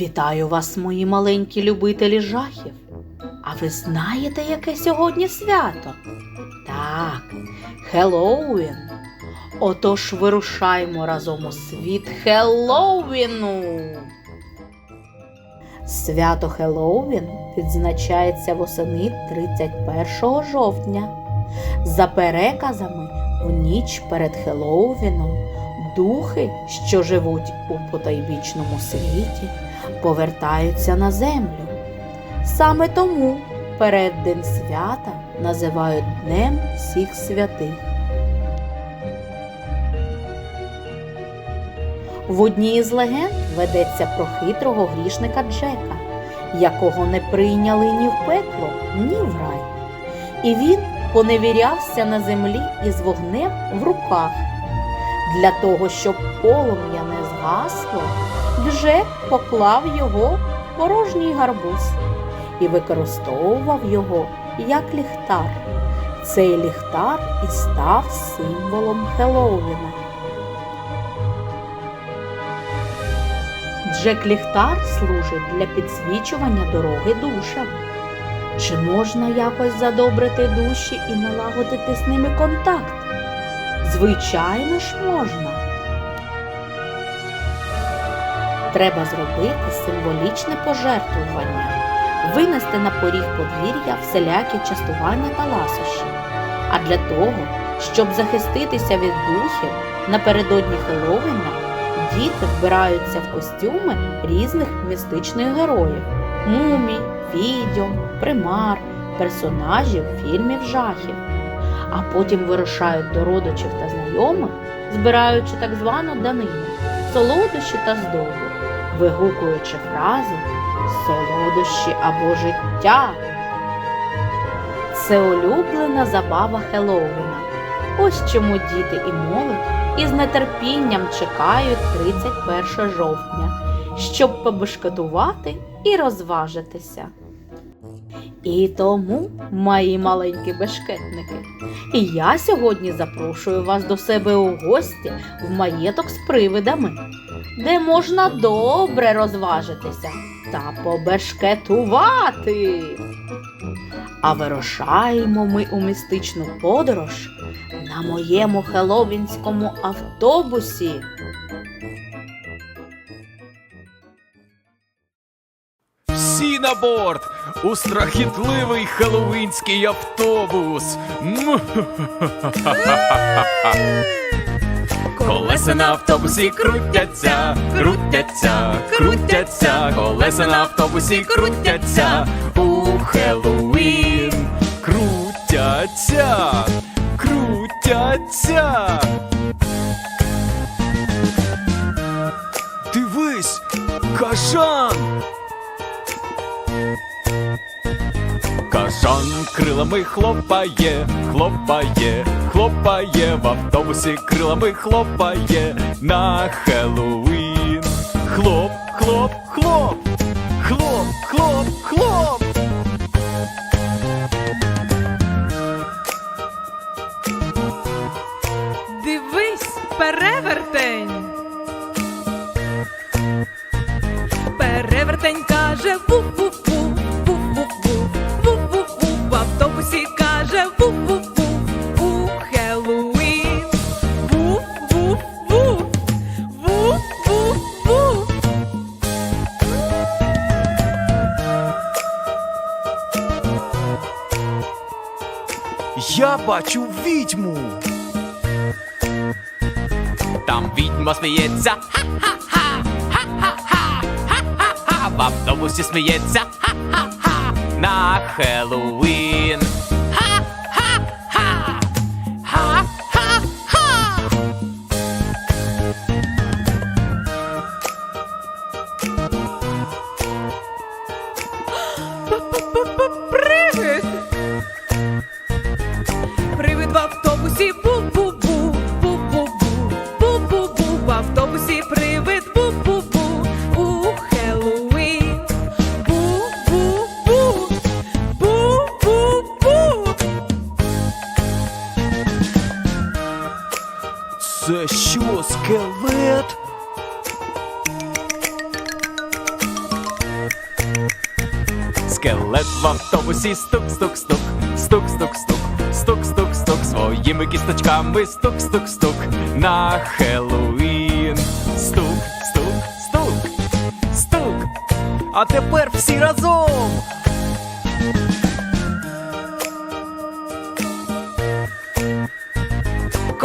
Вітаю вас, мої маленькі любителі жахів. А ви знаєте, яке сьогодні свято? Так, Хеллоуін. Отож вирушаймо разом у світ Хеллоуіну. Свято Хеллоуін відзначається восени 31 жовтня. За переказами, в ніч перед Хеллоуіном духи, що живуть у потайбічному світі, повертаються на землю. Саме тому переддень свята називають Днем всіх святих. В одній із легенд ведеться про хитрого грішника Джека, якого не прийняли ні в пекло, ні в рай. І він поневірявся на землі із вогнем в руках. Для того, щоб полум'я не згасло, Джек поклав його в порожній гарбуз і використовував його як ліхтар. Цей ліхтар і став символом Хеллоуіна. Джек Ліхтар служить для підсвічування дороги душам. Чи можна якось задобрити душі і налагодити з ними контакт? Звичайно ж можна. Треба зробити символічне пожертвування, винести на поріг подвір'я всілякі частування та ласощі. А для того, щоб захиститися від духів, напередодні Хеллоуіна діти вбираються в костюми різних містичних героїв мумій, відьом, примар, персонажів фільмів жахів а потім вирушають до родичів та знайомих, збираючи так звану данину, солодощі та здобу, вигукуючи фрази солодощі або життя. Це улюблена забава Хеллоуіна. Ось чому діти і молодь із нетерпінням чекають 31 жовтня, щоб побешкетувати і розважитися. І тому, мої маленькі бешкетники, я сьогодні запрошую вас до себе у гості в маєток з привидами, де можна добре розважитися та побешкетувати. А вирушаємо ми у містичну подорож на моєму хеловінському автобусі. Всі на борт! У страхітливий хеллоуінський автобус! Колеса на автобусі крутяться, крутяться, крутяться, колеса на автобусі крутяться у Хеллоуін. Крутяться, крутяться. Дивись, кажан! Кажан крилами хлопає, хлопає, хлопає, в автобусі крилами хлопає на Хеллоуін. Хлоп, хлоп, хлоп, хлоп, хлоп, хлоп. Дивись, перевертень. Перевертень каже ву-ву-ву, сміється. Ха-ха-ха, ха-ха-ха, ха-ха-ха. В автобусі сміється. Ха-ха-ха. На Хеллоуін. Автобусі стук, стук, стук, стук, стук, стук, стук, стук, стук, своїми кісточками стук, стук, стук на Хеллоуін. Стук, стук, стук, стук. А тепер всі разом.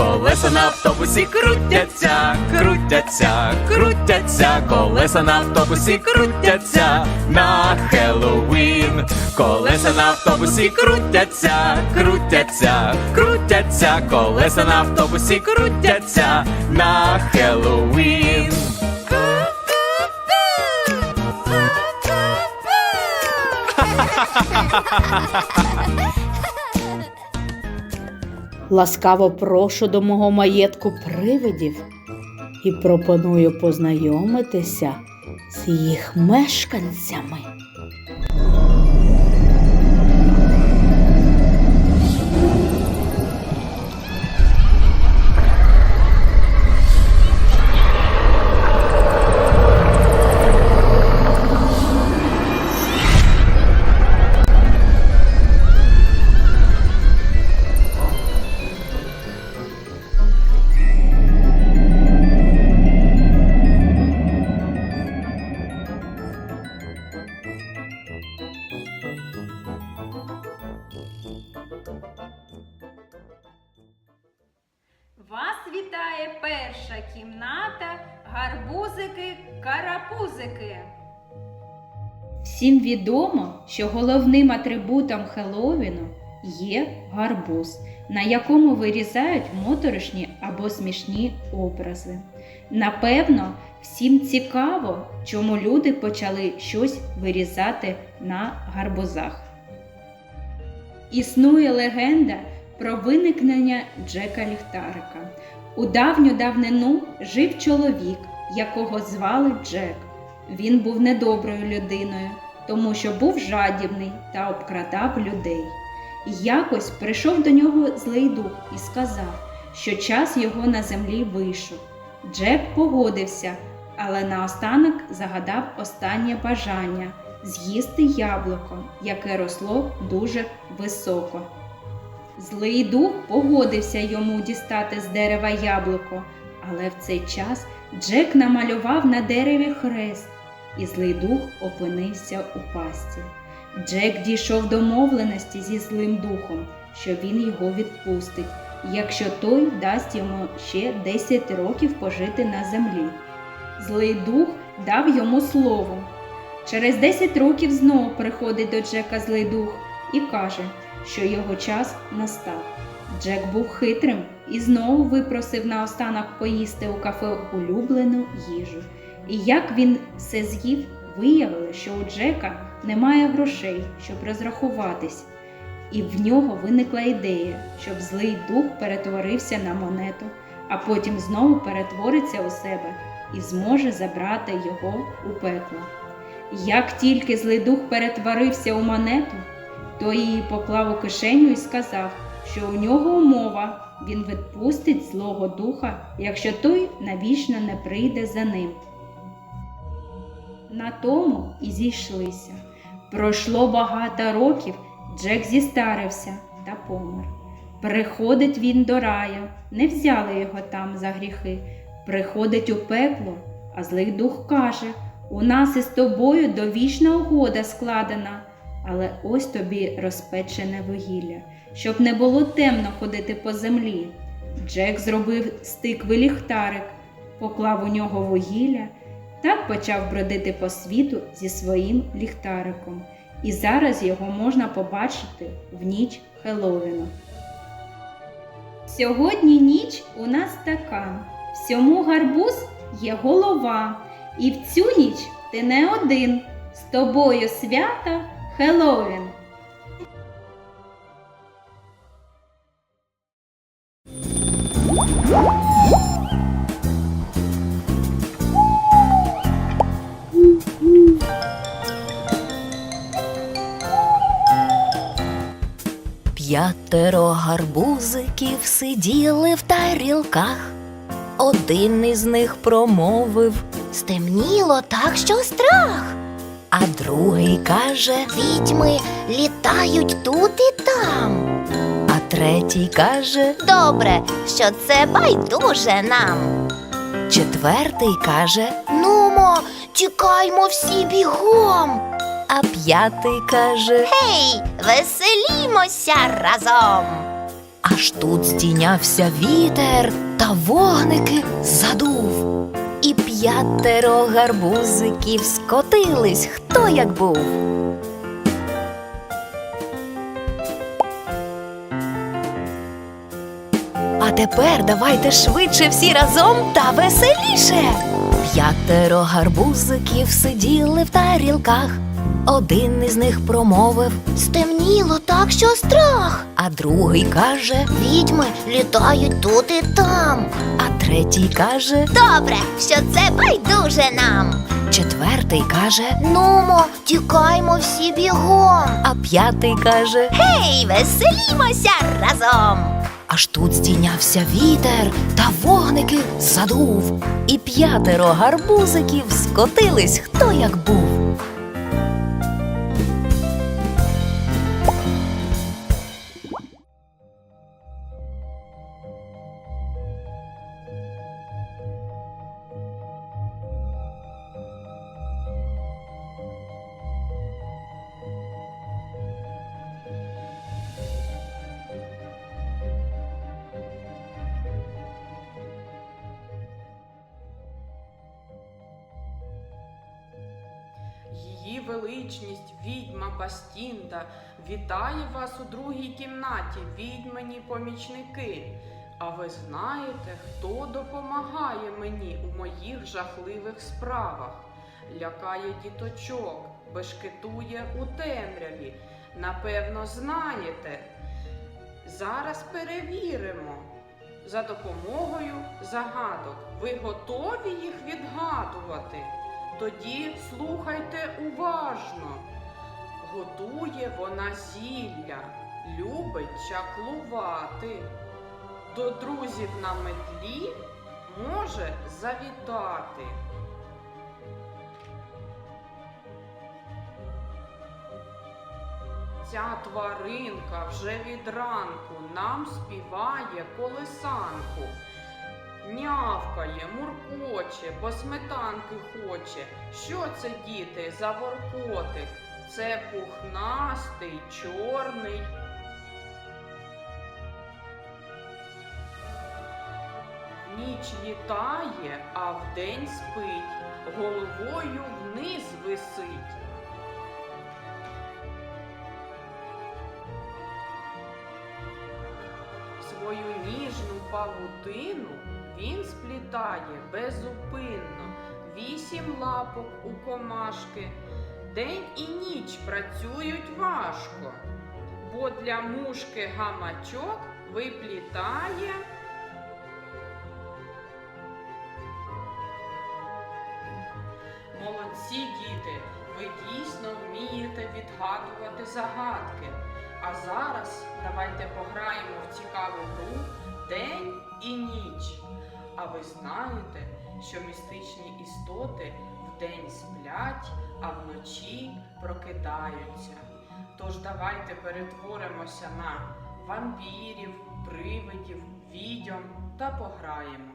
Колеса на автобусі крутяться, крутяться, крутяться, колеса на автобусі крутяться на Хеллоуін. Колеса на автобусі крутяться, крутяться, крутяться, колеса на автобусі крутяться на Хеллоуін. Ласкаво прошу до мого маєтку привидів і пропоную познайомитися з їх мешканцями. Всім відомо, що головним атрибутом Хеллоуіну є гарбуз, на якому вирізають моторошні або смішні образи. Напевно, всім цікаво, чому люди почали щось вирізати на гарбузах. Існує легенда про виникнення Джека Ліхтарика. У давню давнину жив чоловік, якого звали Джек. Він був недоброю людиною, тому що був жадібний та обкрадав людей. Якось прийшов до нього злий дух і сказав, що час його на землі вийшов. Джек погодився, але наостанок загадав останнє бажання з'їсти яблуко, яке росло дуже високо. Злий дух погодився йому дістати з дерева яблуко, але в цей час Джек намалював на дереві хрест, і злий дух опинився у пастці. Джек дійшов домовленості зі злим духом, що він його відпустить, якщо той дасть йому ще 10 років пожити на землі. Злий дух дав йому слово. Через 10 років знову приходить до Джека злий дух і каже, що його час настав. Джек був хитрим і знову випросив наостанок поїсти у кафе улюблену їжу. І як він все з'їв, виявили, що у Джека немає грошей, щоб розрахуватись. І в нього виникла ідея, щоб злий дух перетворився на монету, а потім знову перетвориться у себе і зможе забрати його у пекло. Як тільки злий дух перетворився у монету, то її поклав у кишеню і сказав, що у нього умова він відпустить злого духа, якщо той навічно не прийде за ним. На тому і зійшлися. Пройшло багато років, Джек зістарився та помер. Приходить він до рая, не взяли його там за гріхи. Приходить у пекло, а злий дух каже: У нас із тобою довічна угода складена, але ось тобі розпечене вугілля, щоб не було темно ходити по землі. Джек зробив стиквий ліхтарик, поклав у нього вугілля, так почав бродити по світу зі своїм ліхтариком. І зараз його можна побачити в ніч Хеллоуіну. Сьогодні ніч у нас така. Всьому гарбуз є голова, і в цю ніч ти не один. З тобою свята Хеллоуін. П'ятеро гарбузиків сиділи в тарілках. Один із них промовив Стемніло так, що страх. А другий каже, Відьми літають тут і там. а третій каже, Добре, що це байдуже нам. четвертий каже, Нумо, тікаймо всі бігом. А п'ятий каже. Гей, веселімося разом. Аж тут здійнявся вітер та вогники задув. І п'ятеро гарбузиків скотились, хто як був. А тепер давайте швидше всі разом та веселіше. П'ятеро гарбузиків сиділи в тарілках. Один із них промовив, Стемніло так, що страх. а другий каже, Відьми літають тут і там. а третій каже, Добре, що це байдуже нам. четвертий каже, Нумо, тікаймо всі бігом. а п'ятий каже. Гей, веселімося разом. Аж тут здійнявся вітер та вогники задув. І п'ятеро гарбузиків скотились, хто як був. Її відьма Бастінда вітає вас у другій кімнаті, відьмані помічники. А ви знаєте, хто допомагає мені у моїх жахливих справах? Лякає діточок, бешкетує у темряві. Напевно, знаєте. Зараз перевіримо. За допомогою загадок. Ви готові їх відгадувати? Тоді слухайте уважно. Готує вона зілля, любить чаклувати. До друзів на метлі може завітати. Ця тваринка вже від ранку нам співає колисанку. Нявкає, муркоче, бо сметанки хоче. Що це, діти, за воркотик? Це пухнастий, чорний. Ніч літає, а вдень спить, головою вниз висить. Свою ніжну павутину він сплітає безупинно, вісім лапок у комашки. День і ніч працюють важко, бо для мушки гамачок виплітає. Молодці діти, ви дійсно вмієте відгадувати загадки. А зараз давайте пограємо в цікаву гру День і ніч. А ви знаєте, що містичні істоти вдень сплять, а вночі прокидаються. Тож давайте перетворимося на вампірів, привидів, відьом та пограємо.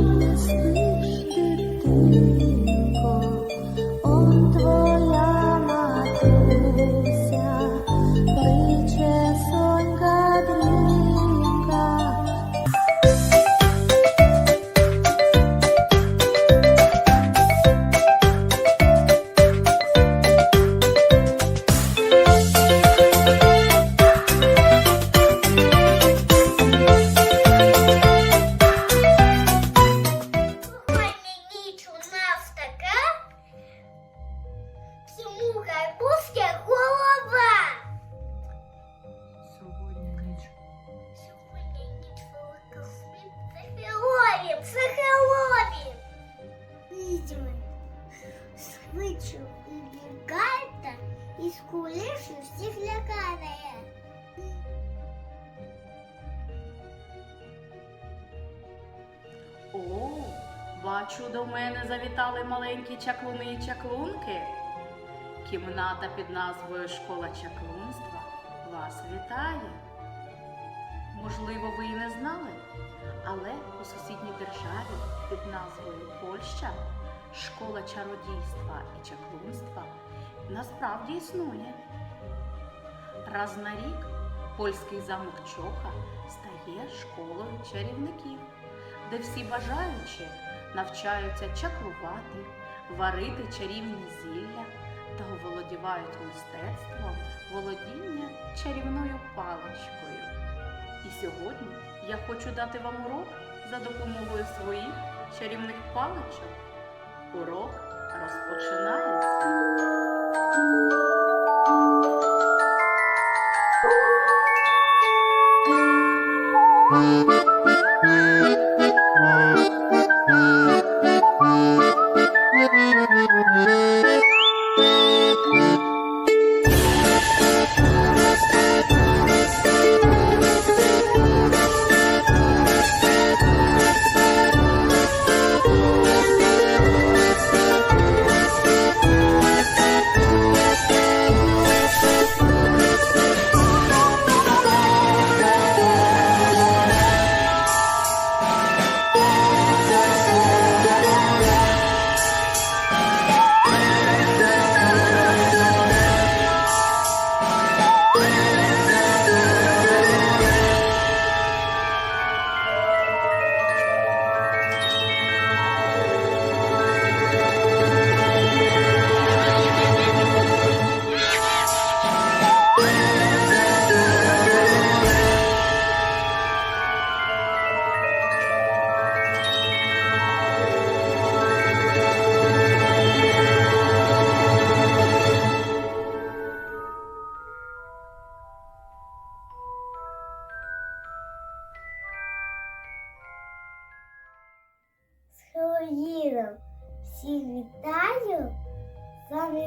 Deus. Бачу, до мене завітали маленькі чаклуни і чаклунки. Кімната під назвою Школа чаклунства вас вітає. Можливо, ви і не знали, але у сусідній державі під назвою Польща школа чародійства і чаклунства насправді існує. Раз на рік польський замок Чоха стає школою чарівників, де всі бажаючі навчаються чаклувати, варити чарівні зілля та оволодівають мистецтвом володіння чарівною паличкою. І сьогодні я хочу дати вам урок за допомогою своїх чарівних паличок. Урок розпочинається. З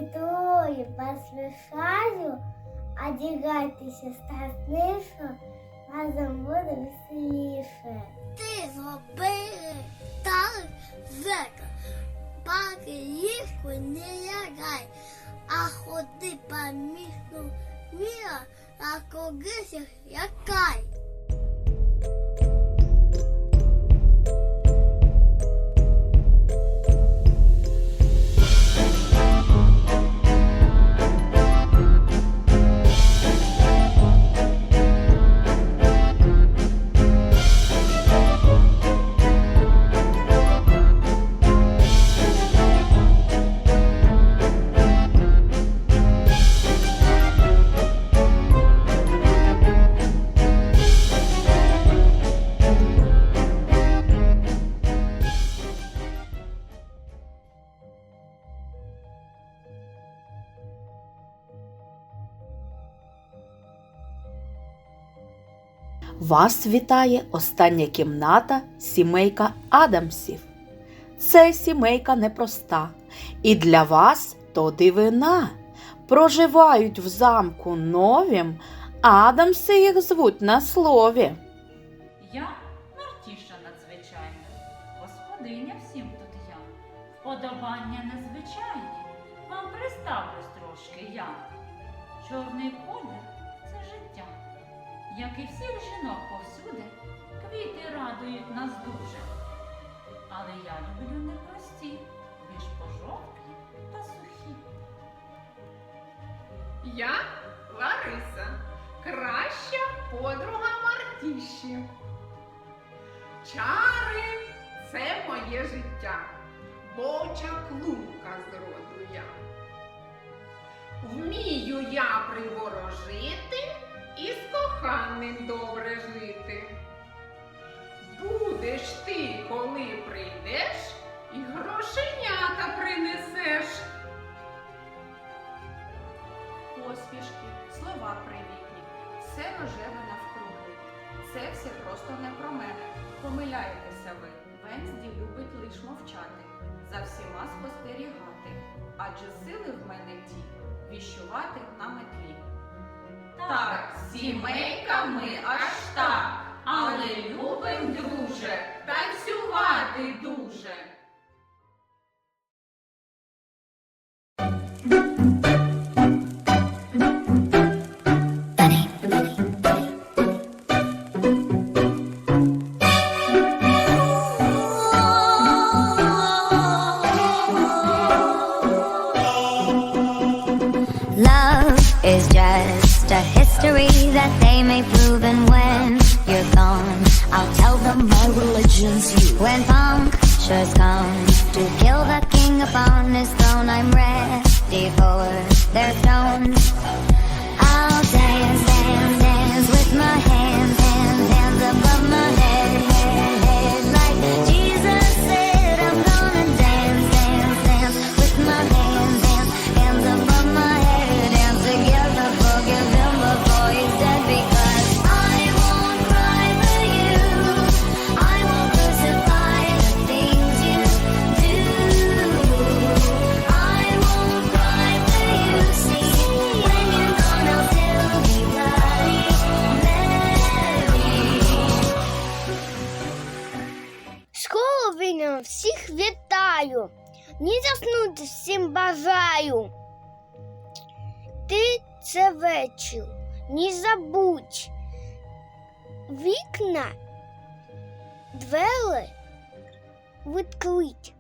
троє посмішаю, одягайтеся страшніше, разом буде веселіше. Ти зробили так зека, поки їжку не лягай, а ходи по місту міра, а когось лякай. Вас вітає остання кімната сімейка Адамсів. Це сімейка непроста, і для вас то дивина. Проживають в замку новім, Адамси їх звуть на слові. Я Мартіша надзвичайна, господиня всім тут я. Вподобання незвичайні, вам приставлюсь трошки я. Чорний колір як і всіх жінок повсюди, квіти радують нас дуже. Але я люблю не прості, більш пожовклі та сухі. Я Лариса, краща подруга Мартіші. Чари це моє життя, бо чаклунка з роду я. Вмію я приворожити коханим добре жити. Будеш ти, коли прийдеш, і грошенята принесеш. Посмішки, слова привітні, все рожеве навкруги. Це все просто не про мене. Помиляєтеся ви. Венсді любить лиш мовчати, за всіма спостерігати. Адже сили в мене ті віщувати на метлі. Так, сімейка ми аж так, але любим, друже, танцювати дуже. Це Не забудь. Вікна, двері відкрить.